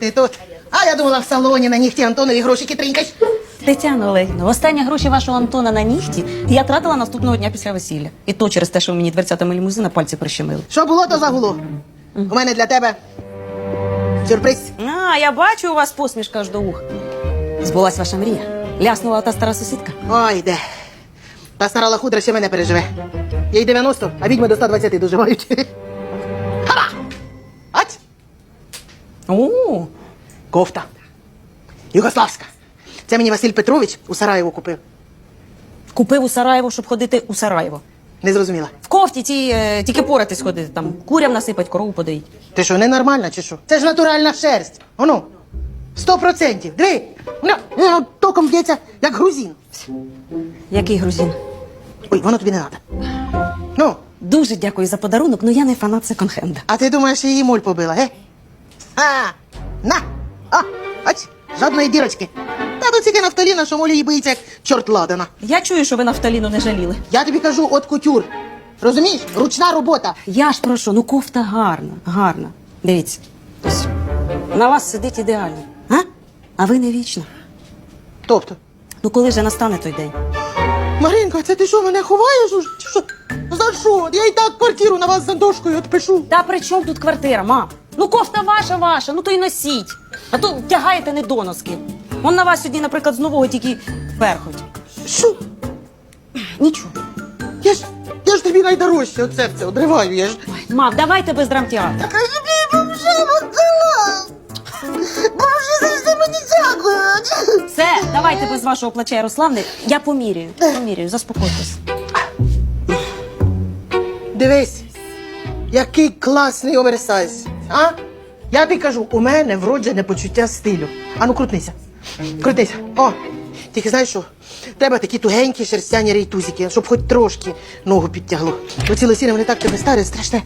Ти тут. А я думала в салоні на нігті Антонові грошики тринькаєш. Тетяна Олегівна, останні гроші вашого Антона на нігті я тратила наступного дня після весілля. І то через те, що мені дверцятами лімузина пальці прищемили. Що було, то загуло. У мене для тебе сюрприз. А, я бачу у вас посмішка аж до ух. Збулась ваша мрія. Ляснула та стара сусідка. Ой, де. Та стара лахудра ще мене переживе. Їй 90, а відьми до 120 доживають. О, Кофта. Югославська. Це мені Василь Петрович у Сараєву купив. купив у Сараєво, щоб ходити у Сараєво. Не зрозуміла. В кофті ті, е, тільки поратись ходити, там курям насипать, корову подоїть. Ти що, ненормальна чи що? Це ж натуральна шерсть. Оно. Сто процентів. Диви. Ну, ну, током б'ється, як грузин. Який грузин? Ой, воно тобі не треба. Ну, Дуже дякую за подарунок, але я не фанат секонд-хенда. а ти думаєш, її моль побила, ге? На! А, ось, жодної дірочки. Та тільки нафталіна, що молі боїться, як чорт ладана. Я чую, що ви нафталіну не жаліли. Я тобі кажу, от кутюр. Розумієш? Ручна робота. Я ж прошу, ну кофта гарна, гарна. Дивіться, ось на вас сидить ідеально. А? А ви не вічно. Тобто, Ну коли же настане той день? Маринка, це ти що, мене ховаєш? Чи що? За що? Я і так квартиру на вас за дошкою відпишу. Та при чому тут квартира, мам? Ну кофта ваша, ваша, ну то й носіть. А то тягаєте недоноски. Он на вас сьогодні, наприклад, з нового тільки перхоть. Що? Нічого. Я ж, я ж тобі найдорожче от серце одриваю, я ж. Ой, мам, давайте без драмтеатру. Так я тобі вже віддала. Боже, завжди мені дякують. Все, давайте без вашого плача Ярославни. Я поміряю. Поміряю, заспокойтесь. Дивись, який класний оверсайз. А? Я тобі кажу, у мене вроджене почуття стилю. Ану, крутнися. Крутися. О, тільки знаєш що? Треба такі тугенькі шерстяні рейтузики, щоб хоч трошки ногу підтягло. Оці лосіни вони так тебе старі, страшне.